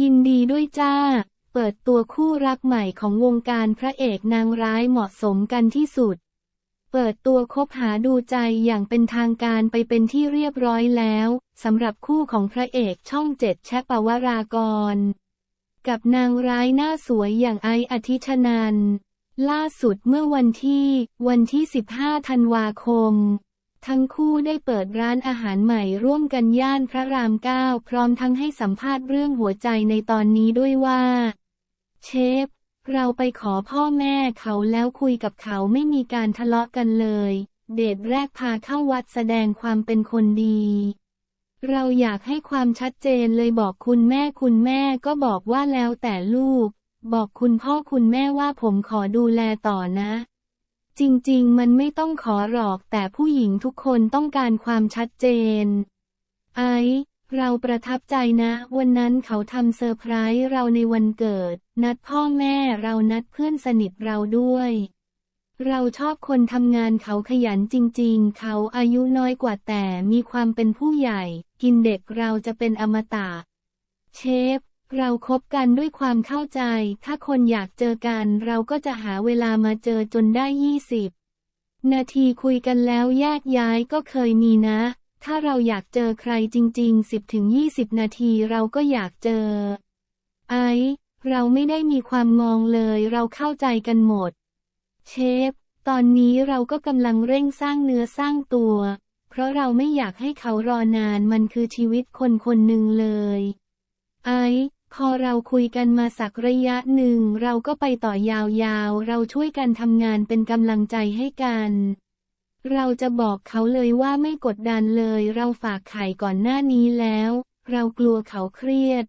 ยินดีด้วยจ้า เปิดตัวคู่รักใหม่ของวงการพระเอกนางร้ายเหมาะสมกันที่สุด เปิดตัวคบหาดูใจอย่างเป็นทางการไปเป็นที่เรียบร้อยแล้วสำหรับคู่ของพระเอกช่องเจ็ดแชปวรากร กับนางร้ายหน้าสวยอย่างไออธิชนัน ล่าสุดเมื่อวันที่ วันที่ 15 ธันวาคม ทั้งคู่ได้เปิดร้านอาหารใหม่ร่วมกันย่านพระรามเก้าพร้อมทั้งให้สัมภาษณ์เรื่องหัวใจในตอนนี้ด้วยว่า เชฟ เราไปขอพ่อแม่เขาแล้วคุยกับเขาไม่มีการทะเลาะกันเลย เดทแรกพาเข้าวัดแสดงความเป็นคนดี เราอยากให้ความชัดเจนเลยบอกคุณแม่คุณแม่ก็บอกว่าแล้วแต่ลูก บอกคุณพ่อคุณแม่ว่าผมขอดูแลต่อนะ จริงๆ มันไม่ต้องขอหรอกแต่ผู้หญิงทุกคนต้องการความชัดเจน ไอเราประทับใจนะ วันนั้นเขาทำเซอร์ไพรส์เราในวันเกิด นัดพ่อแม่เรานัดเพื่อนสนิทเราด้วย เราชอบคนทำงานเขาขยันจริงๆ เขาอายุน้อยกว่าแต่มีความเป็นผู้ใหญ่ กินเด็กเราจะเป็นอมตะ เชฟ เราคบกันด้วยความเข้าใจ ถ้าคนอยากเจอกัน เราก็จะหาเวลามาเจอจนได้20นาทีคุยกันแล้วแยกย้ายก็เคยมีนะ ถ้าเราอยากเจอใครจริง ๆ 10-20 นาทีเราก็อยากเจอ ไอ เราไม่ได้มีความมองเลยเราเข้าใจกันหมด เชฟ ตอนนี้เราก็กำลังเร่งสร้างเนื้อสร้างตัว เพราะเราไม่อยากให้เขารอนานมันคือชีวิตคนคนหนึ่งเลย ไอ พอเราคุยกันมาสักระยะหนึ่ง เราก็ไปต่อยาวๆ เราช่วยกันทำงานเป็นกำลังใจให้กัน เราจะบอกเขาเลยว่าไม่กดดันเลย เราฝากไข่ก่อนหน้านี้แล้ว เรากลัวเขาเครียด